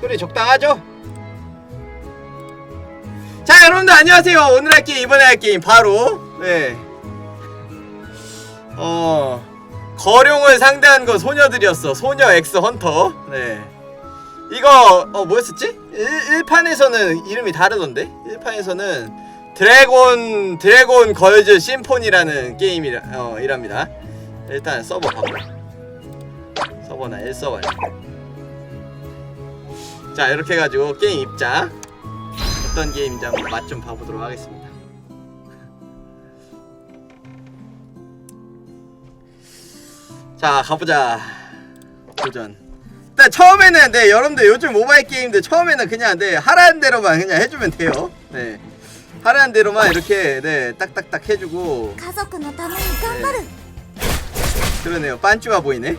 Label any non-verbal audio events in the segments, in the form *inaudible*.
소리 적당하죠? 자 여러분들 안녕하세요. 오늘 할 게임 이번에 할 게임 바로 네. 어 거룡을 상대한 건 소녀들이었어. 소녀 엑스 헌터. 네. 이거 어 뭐였었지? 1, 1판에서는 이름이 다르던데? 1판에서는 드래곤 드래곤 걸즈 심포니라는 게임이라 어 이랍니다. 일단 서버 가보 서버나 1서버 자 이렇게 해가지고 게임 입자. 어떤 게임인지 한번 맛 좀 봐보도록 하겠습니다. 자 가보자. 도전. 일단 처음에는 네 여러분들 요즘 모바일 게임들 처음에는 그냥 네 하라는 대로만 그냥 해주면 돼요. 네. 하라는 대로만 이렇게 네 딱딱딱 해주고. 네. 그러네요. 빤쭈가 보이네.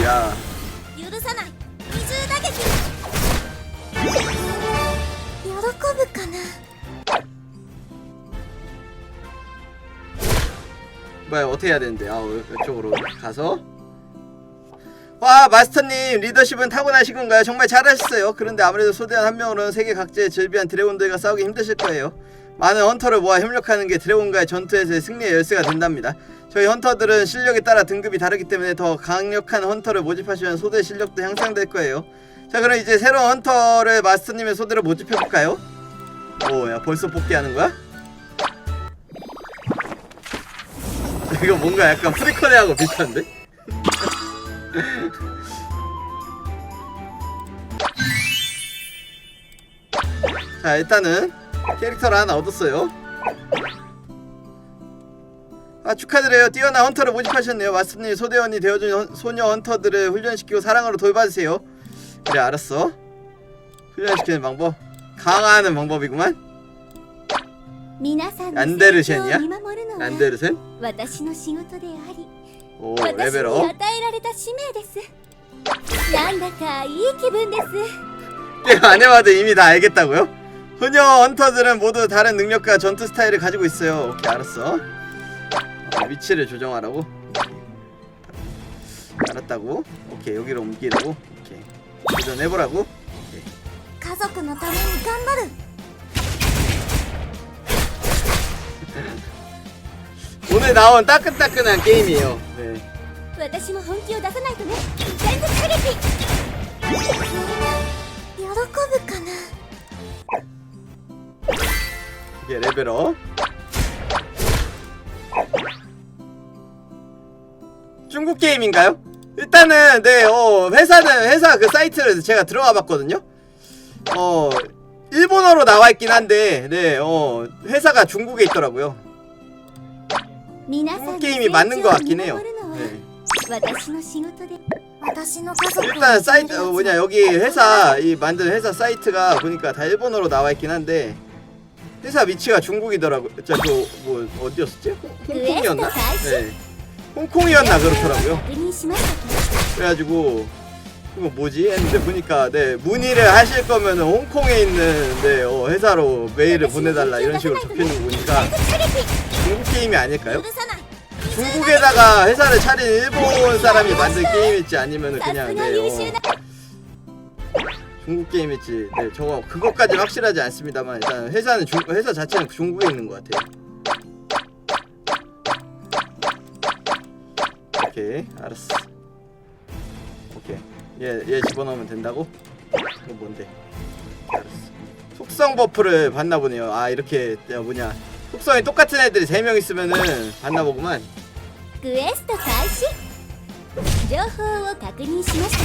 오야. 뭐야 어떻게 해야 되는데 아 이쪽으로 가서 와 마스터님 리더십은 타고나신 건가요? 정말 잘하셨어요 그런데 아무래도 소대원 한 명으로는 세계 각지의 절비한 드래곤들과 싸우기 힘드실 거예요 많은 헌터를 모아 협력하는 게 드래곤과의 전투에서의 승리의 열쇠가 된답니다 저희 헌터들은 실력에 따라 등급이 다르기 때문에 더 강력한 헌터를 모집하시면 소대 실력도 향상될 거예요 자 그럼 이제 새로운 헌터를 마스터님의 소대로 모집해볼까요? 오야 벌써 복귀하는 거야? 이거 뭔가 약간 프리커네하고 비슷한데? *laughs* 자 일단은 캐릭터를 하나 얻었어요. 아 축하드려요. 뛰어난 헌터를 모집하셨네요. 마스터님 소대원이 되어준 헌- 소녀 헌터들을 훈련시키고 사랑으로 돌봐주세요. 그래 알았어. 훈련시키는 방법? 강화하는 방법이구만 皆さんアンのデルシェンや成長を見守るのは 안데르센 私の仕事であり 오 私に 레벨업 与えられた使命ですなんだかいい気分です 게임 안 해봐도 이미 다 알겠다고요? 소녀 헌터들은 모두 다른 능력과 전투 스타일을 가지고 있어요. 오케이 알았어. 어, 위치를 조정하라고. 알았다고. 오케이 여기로 옮기라고. 오케이 도전해보라고. 家族のために頑張る 오늘 나온 따끈따끈한 게임이에요. 네. 私も本気を出さないとね全力射撃喜ぶかな 이게 레벨업. 중국 게임인가요? 일단은 네, 어, 회사는 회사 그 사이트를 제가 들어가 봤거든요. 어, 일본어로 나와 있긴 한데 네, 어, 회사가 중국에 있더라고요. 음, 게임이 맞는 것 같긴 해요. 네. 일단 사이트 어, 뭐냐 여기 회사 이 만든 회사 사이트가 보니까 다 일본어로 나와 있긴 한데 회사 위치가 중국이더라고. 저뭐 어디였었지? 홍콩이었나? 네. 홍콩이었나 그렇더라고요. 그래가지고 이거 뭐지? 했는데 보니까 네 문의를 하실 거면 홍콩에 있는 네, 어, 회사로 메일을 보내달라 이런 식으로 적혀있는 거 보니까 중국 게임이 아닐까요? 중국에다가 회사를 차린 일본 사람이 만든 게임일지 아니면 그냥 네, 어, 중국 게임일지 네 저거 그것까지 확실하지 않습니다만 일단 회사는 중, 회사 자체는 중국에 있는 것 같아요. 오케이 알았어. 오케이 얘얘 집어넣으면 된다고? 이거 뭔데? 알았어. 속성 버프를 받나 보네요. 아 이렇게 야, 뭐냐 속성이 똑같은 애들이 세 명 있으면은 받나 보구만. クエスト開始情報を確認しました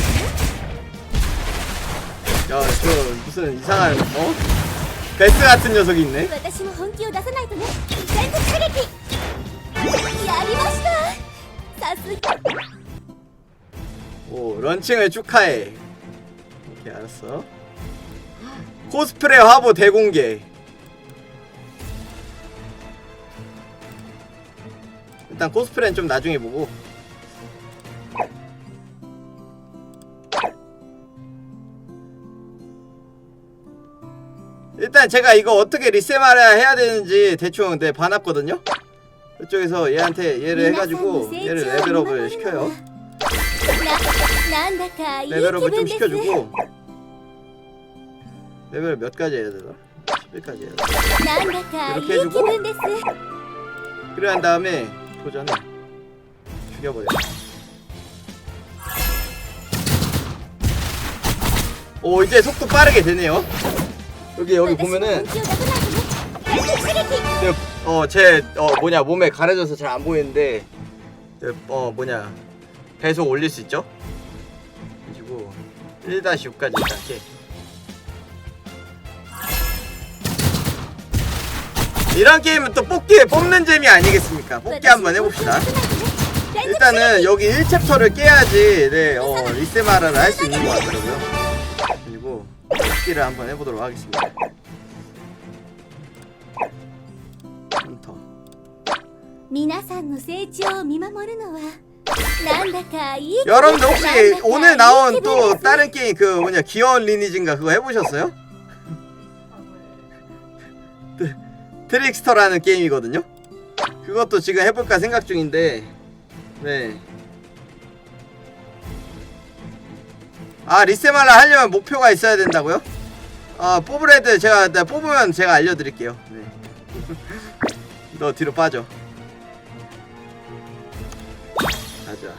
か 야 저 무슨 이상한 어? 베스 같은 녀석이 있네. 私も本気を出さないとね全力射撃やりましたさすが 오 런칭을 축하해. 오케이 알았어. 코스프레 화보 대공개. 일단 코스프레는 좀 나중에 보고. 일단 제가 이거 어떻게 리세마라 해야 되는지 대충 네 봐놨거든요. 그쪽에서 얘한테 얘를 해가지고 얘를 레벨업을 시켜요. ななんだかいい気 레벨업을 分 좀 です 시켜주고 레벨 몇 가지 해야 되나? 11까지 해야 돼 なんだかいい 이렇게 해주고 気分です 그래 한 다음에 도전을 죽여버려 오 이제 속도 빠르게 되네요 여기 여기 私も 보면은 本気を出さないとね連続刺激 어제 어 뭐냐 몸에 가려져서 잘 안 보이는데 그, 어 뭐냐 배속 올릴 수 있죠? 그리고 1-6까지 이렇게 이런 게임은 또 뽑기에 뽑는 재미 아니겠습니까? 뽑기 한번 해봅시다. 일단은 여기 1챕터를 깨야지 네, 어, 리세마라를 할 수 있는 것 같더라고요. 그리고 뽑기를 한번 해보도록 하겠습니다. 헌터. 皆さんの成長を見守るのはなんだかいい気分 여러분들 혹시 오늘 나온 또 다른 게임 그 뭐냐 귀여운 리니지인가 그거 해보셨어요? 트릭스터라는 게임이거든요. 그것도 지금 해볼까 생각 중인데 네. 아 리세말라 하려면 목표가 있어야 된다고요? 아 뽑으래도 제가 네, 뽑으면 제가 알려드릴게요. 네. *laughs* 너 뒤로 빠져. 가자.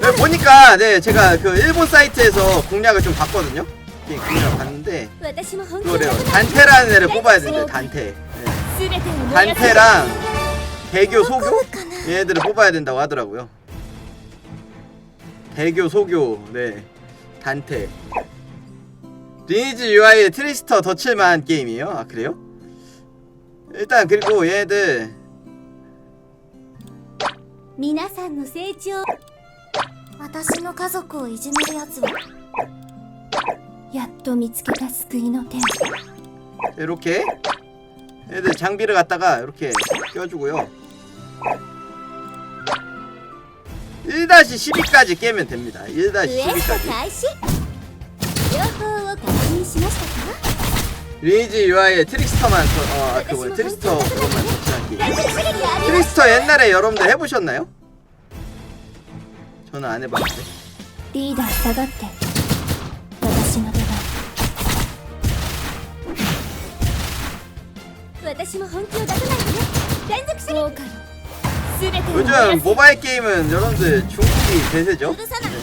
네, 보니까 네 제가 그 일본 사이트에서 공략을 좀 봤거든요. 네, 공략 봤는데 그거래요. 단테라는 애를 뽑아야 되는데 단테. 네. 단테랑 대교 소교 얘네들을 뽑아야 된다고 하더라고요. 대교 소교 네 단테. 리니지 UI의 트리스터 더칠만 게임이에요. 아 그래요? 일단 그리고 얘들 皆さんの成長私の家族をいじめるやつはやっと見つけた救いの手 이렇게 얘들 장비를 갖다가 이렇게 껴주고요 1-12까지 깨면 됩니다 クエスト 1-12까지 開始 리니지 UI의 트릭스터만 저, 어, 아, 그 뭐야 트릭스터 그것만 터치하기 連続刺激あります 트릭스터 옛날에 여러분들 해보셨나요? 저는 안 해봤는데 リーダー下がって私の出番私も本気を出さないとね連続刺激全てを燃や 요즘 す 모바일 게임은 여러분들 중국이 대세죠 許さない二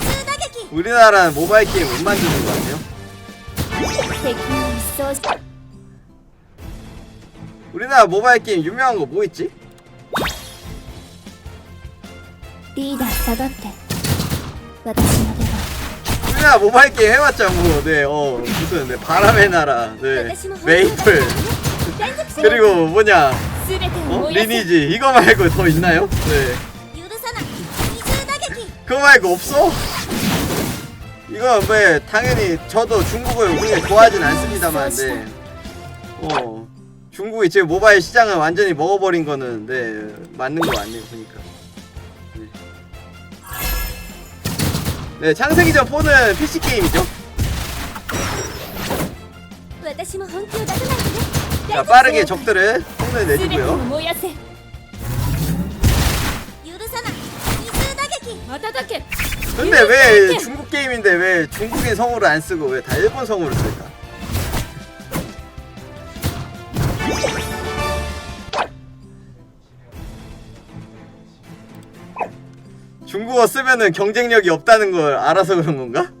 重打撃 우리나라는 모바일 게임 못 만드는 것 같아요 敵 우리나라 모바일 게임 유명한 거 뭐 있지? 우리나라 모바일 게임 해봤자 뭐, 네, 어, 무슨, 네, 바람의 나라, 네, 메이플. 그리고 뭐냐, 어? 리니지. 이거 말고 더 있나요? 네. 그거 말고 없어? 이거 왜 당연히 저도 중국을 그렇게 좋아하진 않습니다만 네. 어 중국이 지금 모바일 시장을 완전히 먹어버린 거는 네 맞는 거 맞네요 보니까. 네, 네 창세기 전 폰은 PC 게임이죠? 자 빠르게 적들을 폰을 내주고요. 燃やせ許さない二重打撃瞬け 근데 왜 중국 게임인데 왜 중국인 성우를 안 쓰고 왜 다 일본 성우를 쓸까? 중국어 쓰면은 경쟁력이 없다는 걸 알아서 그런 건가?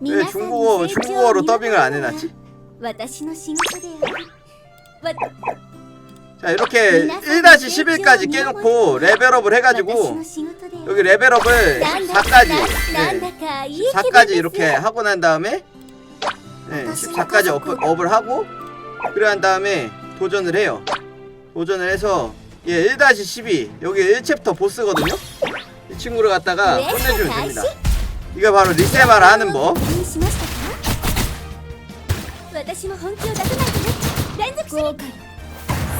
왜 중국어 중국어로 더빙을 안 해놨지? 私の仕事であるわ 자 이렇게 1-11까지 깨놓고 레벨업을 해가지고 여기 레벨업을 4까지 네, 4까지 이렇게 하고 난 다음에 네, 14까지 업, 업을 하고 그래 한 다음에 도전을 해요 도전을 해서 예 1-12 여기 1챕터 보스거든요 이 친구를 갖다가 끝내주면 됩니다 이거 바로 리세바라 하는 법 뭐.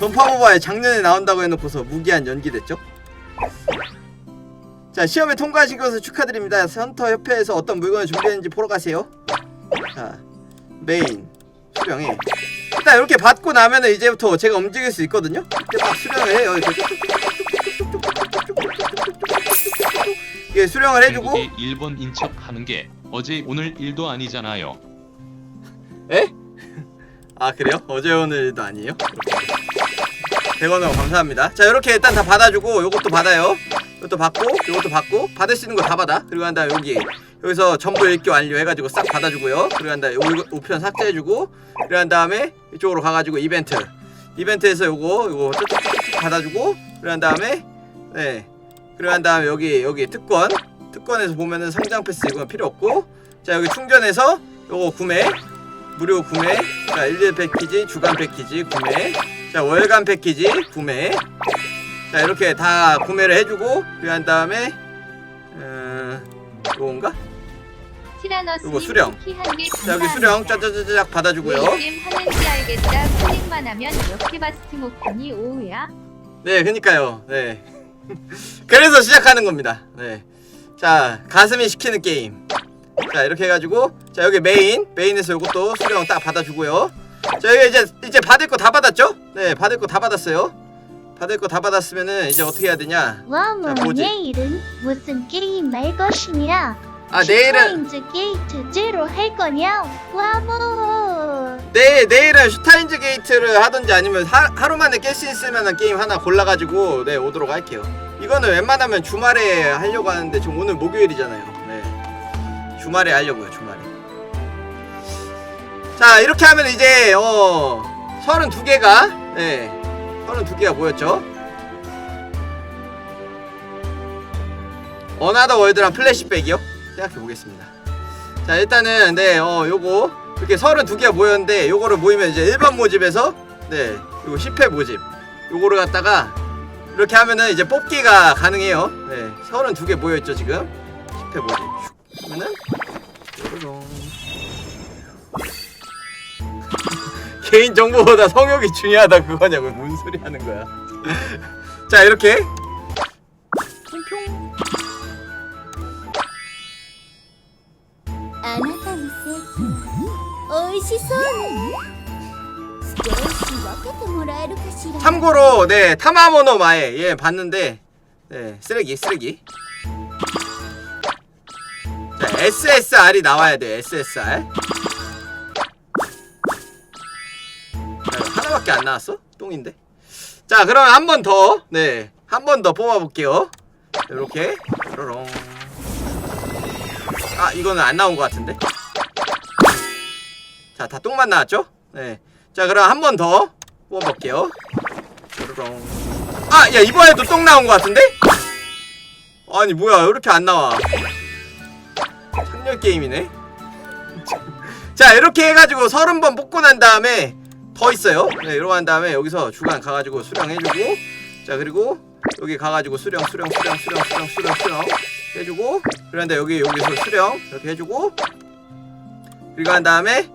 모바일 작년에 나온다고 해놓고서 무기한 연기됐죠? 자 시험에 통과하신 것을 축하드립니다 센터 협회에서 어떤 물건을 준비했는지 보러 가세요 자 메인 수령해 일단 이렇게 받고 나면은 이제부터 제가 움직일 수 있거든요 이렇게 막 수령을 해요 이렇게 이게 수령을 해주고 일본 인척 하는 게 어제 오늘 일도 아니잖아요. 에? *laughs* 아 그래요? 어제 오늘도 아니에요? 100원으로 감사합니다. 자 이렇게 일단 다 받아주고 요것도 받아요. 이것도 받고 요것도 받고 받을 수 있는 거 다 받아. 그리고 한 다음에 여기 여기서 전부 읽기 완료 해가지고 싹 받아주고요. 그리고 한 다음에 요 우편 삭제해주고 그리고 한 다음에 이쪽으로 가가지고 이벤트. 이벤트에서 요거 요거 쭉쭉쭉 받아주고 그리고 한 다음에 네. 그리고 한 다음에 여기 여기 특권. 특권에서 보면은 상장 패스 이건 필요 없고. 자 여기 충전해서 요거 구매. 무료 구매. 자 일일 패키지 주간 패키지 구매 자 월간 패키지 구매 자 이렇게 다 구매를 해주고 그리고 한 다음에 음 요건가? 요거 수령. 자 여기 수령 짜자자작 받아주고요 게임 하는지 알겠다. 클릭만 하면 이렇게 바스트 못하니 오우야. 네 그니까요 네 *laughs* 그래서 시작하는 겁니다 네자 가슴이 시키는 게임 자 이렇게 해가지고 자 여기 메인 메인에서 요것도 수령 딱 받아주고요 자 여기 이제 이제 받을 거 다 받았죠? 네 받을 거 다 받았어요 받을 거 다 받았으면은 이제 어떻게 해야 되냐 자, 뭐지? 내일은 무슨 게임 할 것이냐? 아 내일은 슈퍼인즈 게이트 제로 할 거냐? 와모 내일 내일은 슈타인즈 게이트를 하든지 아니면 하, 하루 만에 깰 수 있을 만한 게임 하나 골라가지고 네 오도록 할게요. 이거는 웬만하면 주말에 하려고 하는데 지금 오늘 목요일이잖아요. 네 주말에 하려고요 주말에. 자 이렇게 하면 이제 어 32개가 네 32개가 뭐였죠? 어나더 월드랑 플래시백이요? 생각해 보겠습니다. 자 일단은 네어 요거 이렇게 32개가 모였는데 요거를 모이면 이제 1번 모집에서 네 요거 10회 모집 요거를 갖다가 이렇게 하면은 이제 뽑기가 가능해요 네 32개 모여있죠 지금 10회 모집 슉 하면은 요로롱 개인정보보다 성욕이 중요하다 그거냐고 뭔 소리 하는 거야 *laughs* 자 이렇게 あなたの正規美味しそうね少し分けてもらえるかしら 참고로 네 타마모노 마에 예 봤는데 네 쓰레기 쓰레기 자 SSR이 나와야 돼 SSR 하나밖에 안 나왔어? 똥인데 자 그럼 한 번 더 네 한 번 더 뽑아볼게요 이렇게 뾰로롱 아 이거는 안 나온 것 같은데 자 다 똥만 나왔죠? 네 자 그럼 한 번 더 뽑아볼게요 뾰로롱 아, 야 이번에도 똥 나온 것 같은데? 아니 뭐야 왜 이렇게 안 나와? 창렬 게임이네. *laughs* 자 이렇게 해가지고 서른 번 뽑고 난 다음에 더 있어요. 네, 이러고 한 다음에 여기서 주간 가가지고 수령해주고, 자 그리고 여기 가가지고 수령, 수령, 수령, 수령, 수령, 수령, 수령 해주고, 그런데 여기 여기서 수령 이렇게 해주고, 그리고 한 다음에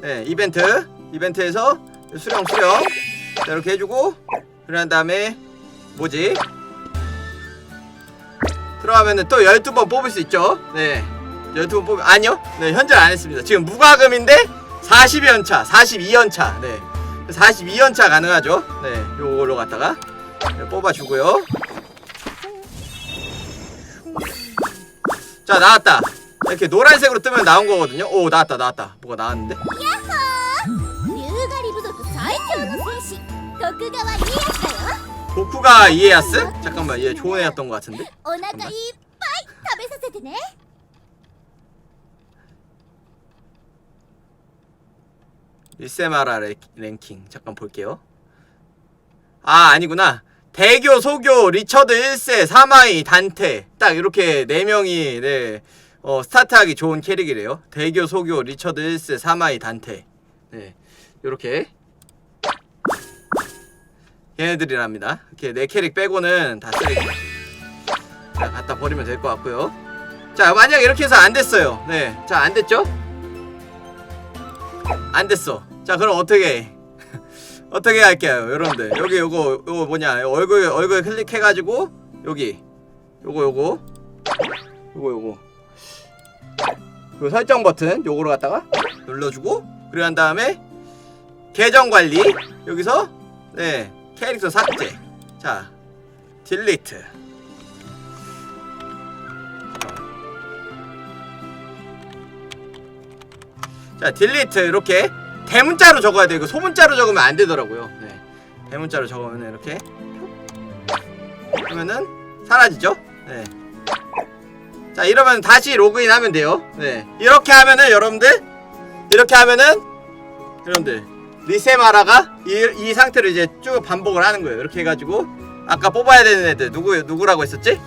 네 이벤트, 이벤트에서 수령, 수령 자 이렇게 해주고. 그런 다음에 뭐지? 들어가면은 또 12번 뽑을 수 있죠. 네. 12번 뽑 아니요. 네, 현재 안 했습니다. 지금 무과금인데 42연차, 42연차. 네. 42연차 가능하죠. 네. 요걸로 갖다가 네, 뽑아 주고요. 자, 나왔다. 이렇게 노란색으로 뜨면 나온 거거든요. 오, 나왔다. 나왔다. 뭐가 나왔는데? 竜狩り部族最強の戦士徳川家康だよ 도쿠가 이에야스? 잠깐만, 얘 좋은 애였던 것 같은데? お腹いっぱい食べさせてね 일세마라 랭- 랭킹 잠깐 볼게요 아 아니구나 대교 소교 리처드 1세 사마이 단테 딱 이렇게 4명이 네 어, 스타트하기 좋은 캐릭이래요 대교 소교 리처드 1세 사마이 단테 네 요렇게 얘네들이랍니다. 이렇게 네 캐릭 빼고는 다 쓰레기. 자, 갖다 버리면 될 것 같고요. 자, 만약 이렇게 해서 안 됐어요. 네, 자, 안 됐죠? 안 됐어. 자, 그럼 어떻게 해? *laughs* 어떻게 할게요, 여러분들? 여기 요거 요거 뭐냐? 얼굴 얼굴 클릭해 가지고 여기 요거 요거 요거 요거 요 설정 버튼 요거로 갖다가 눌러주고 그리고 한 다음에 계정 관리 여기서 네 캐릭터 삭제 자 딜리트 자 딜리트 이렇게 대문자로 적어야 이거 소문자로 적으면 안 되더라고요. 네. 대문자로 적으면 이렇게 그러면은 사라지죠? 네. 자 이러면 다시 로그인 하면 돼요. 네. 이렇게 하면은 여러분들 이렇게 하면은 여러분들 리세마라가 이, 이 상태로 이제 쭉 반복을 하는 거예요. 이렇게 해가지고 아까 뽑아야 되는 애들 누구 누구라고 했었지?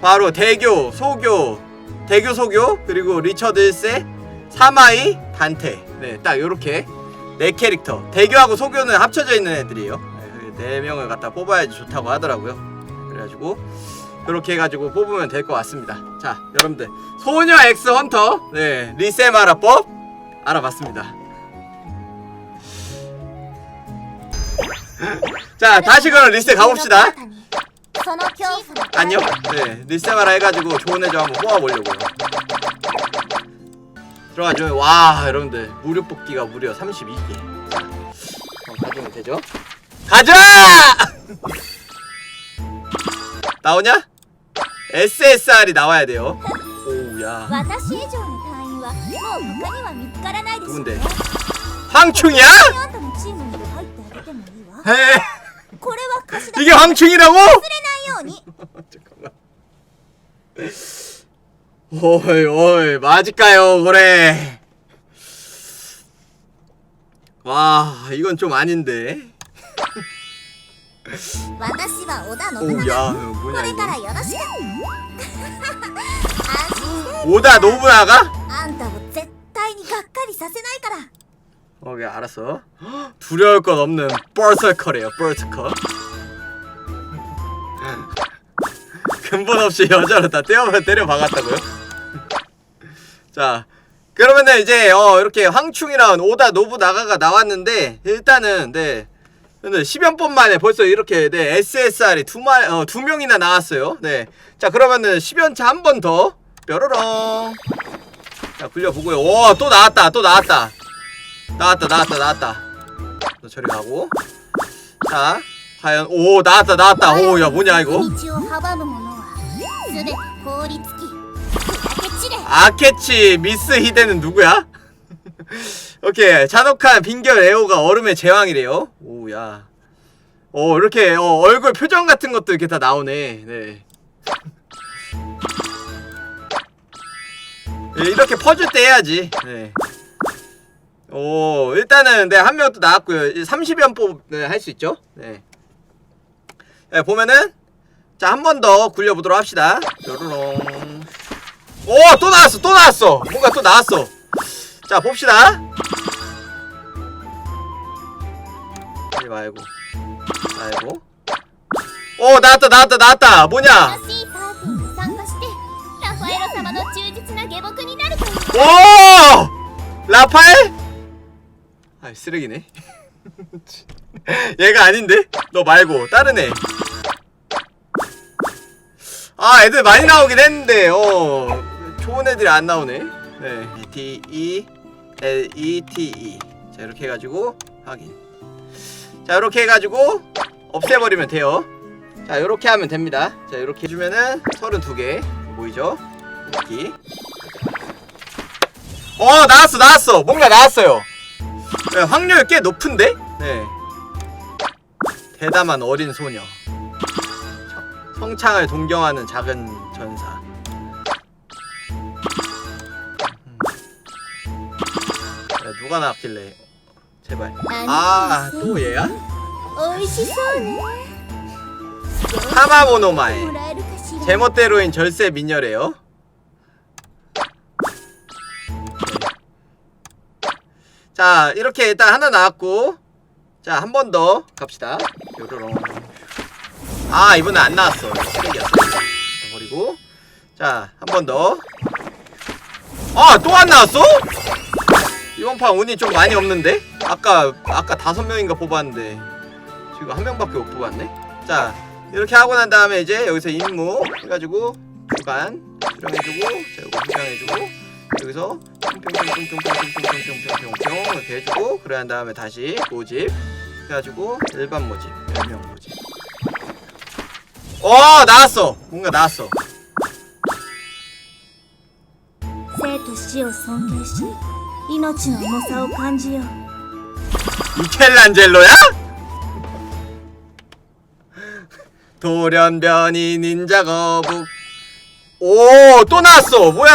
바로 대교 소교 대교 소교 그리고 리처드 1세 사마이, 단테. 네딱 요렇게 네 캐릭터. 대교하고 소교는 합쳐져 있는 애들이에요. 네, 네 명을 갖다 뽑아야지 좋다고 하더라고요. 그래가지고 그렇게 해가지고 뽑으면 될 것 같습니다. 자 여러분들. 소녀 엑스 헌터. 네 리세마라법 알아봤습니다. *laughs* 자 다시 그럼 리세 가봅시다. 안녕. 네 리세마라 해가지고 좋은 애좀 한번 뽑아보려고요. 들어가죠. 와, 여러분들. 무료 뽑기가 무려 32개. 어, 가지면 되죠? 가자! *laughs* 나오냐? SSR이 나와야 돼요. 오우야. 누군데? 황충이야? 이게 황충이라고? *laughs* 잠깐만. 어이 어이 맞을까요 그래 와 이건 좀 아닌데. 오야 뭐냐 이거? *laughs* 오다 노부나가? 오케이 알았어. 두려울 건 없는 뻘설컬이에요 뻘설컬 *laughs* 근본 없이 여자로 다 때려, 때려 박았다고요? 자 그러면은 이제 어 이렇게 황충이랑 오다 노부나가가 나왔는데 일단은 네. 근데 10연 번 만에 벌써 이렇게 네 SSR이 두 마 어 두 명이나 나왔어요. 네 자 그러면은 10연차 한 번 더. 뾰로롱. 자 굴려보고요. 오 또 나왔다 또 나왔다. 나왔다 나왔다 나왔다. 너 저리 가고. 자 과연 오 나왔다 나왔다. 오 야 뭐냐 이거 아케치 미스 히데는 누구야? *laughs* 오케이 잔혹한 빈결 에오가 얼음의 제왕이래요. 오야. 어 이렇게 어, 얼굴 표정 같은 것도 이렇게 다 나오네. 네. 예, 이렇게 퍼줄 때 해야지. 네. 오 일단은 네한 명 또 나왔고요. 30연 뽑할 수 있죠? 네. 네 보면은 자 한 번 더 굴려보도록 합시다. 뾰로롱 오 또 나왔어 또 나왔어 뭔가 또 나왔어 자 봅시다 하지 말고 말고 오 나왔다 나왔다 나왔다 뭐냐 新しいパーティーに参加してラファエロ様の忠実な下僕になるという 오 라파엘 아 쓰레기네 *laughs* 얘가 아닌데 너 말고 다른 애 아, 애들 많이 나오긴 했는데, 어, 좋은 애들이 안 나오네. 네. D, E, L, E, T, E. 자, 이렇게 해가지고, 확인. 자, 이렇게 해가지고, 없애버리면 돼요. 자, 이렇게 하면 됩니다. 자, 이렇게 해주면은 32개 보이죠? 여기. 어, 나왔어, 나왔어. 뭔가 나왔어요. 네, 확률 꽤 높은데? 네. 대담한 어린 소녀. 성창을 동경하는 작은 전사. 야, 누가 나왔길래? 제발. 아, 또 얘야? 美味しそうね 하마모노마에. もらえるかしら 제멋대로인 절세 미녀래요. 자, 이렇게 일단 하나 나왔고, 자, 한 번 더 갑시다. 요로롱 아 이번에 안 나왔어 쓰레기였어 버리고 자 한 번더아 또 안 나왔어? 이번 판 운이 좀 많이 없는데? 아까 아까 다섯 명인가 뽑았는데 지금 한 명밖에 못 뽑았네 자 이렇게 하고 난 다음에 이제 여기서 임무 해가지고 주간 수령해주고 자 이거 수령해주고 여기서 뿅뿅뿅뿅뿅뿅뿅뿅뿅뿅뿅 이렇게 해주고 그래 한 다음에 다시 모집 해가지고 일반 모집 별명 모집 어 나왔어 뭔가 나왔어 生と死を尊敬し 命の重さを感じよう 미켈란젤로야? 돌연변이 닌자 거북 오 또 나왔어 뭐야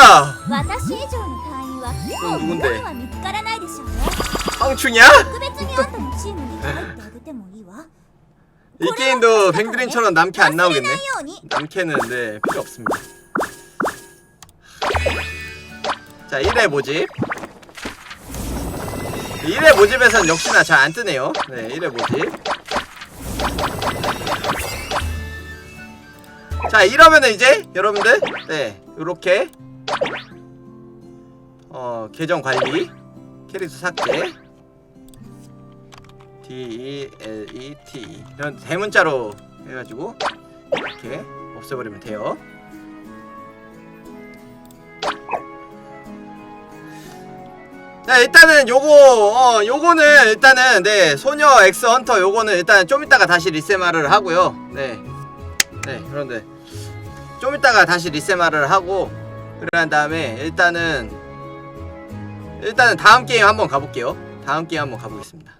私以上の隊員はもう日本は見つからないでしょうね 황충이야? 特別にあんたのチームに入ってあげてもいいわ 이 게임도 뱅드림처럼 남캐 안 忘れ 나오겠네 ないように 남캐는 네 필요 없습니다 자 1회 모집 1회 모집에선 역시나 잘 안 뜨네요. 네 1회 모집. 자 이러면은 이제 여러분들 네 요렇게 어 계정 관리 캐릭터 삭제. D E L E T. 이런 대문자로 해 가지고 이렇게 없애 버리면 돼요. 자 일단은 요거 어 요거는 일단은 네 소녀 엑스 헌터 요거는 일단 좀 이따가 다시 리세마를 하고요. 네. 네 그런데 좀 이따가 다시 리세마를 하고 그런 다음에 일단은 일단은 다음 게임 한번 가볼게요. 다음 게임 한번 가보겠습니다.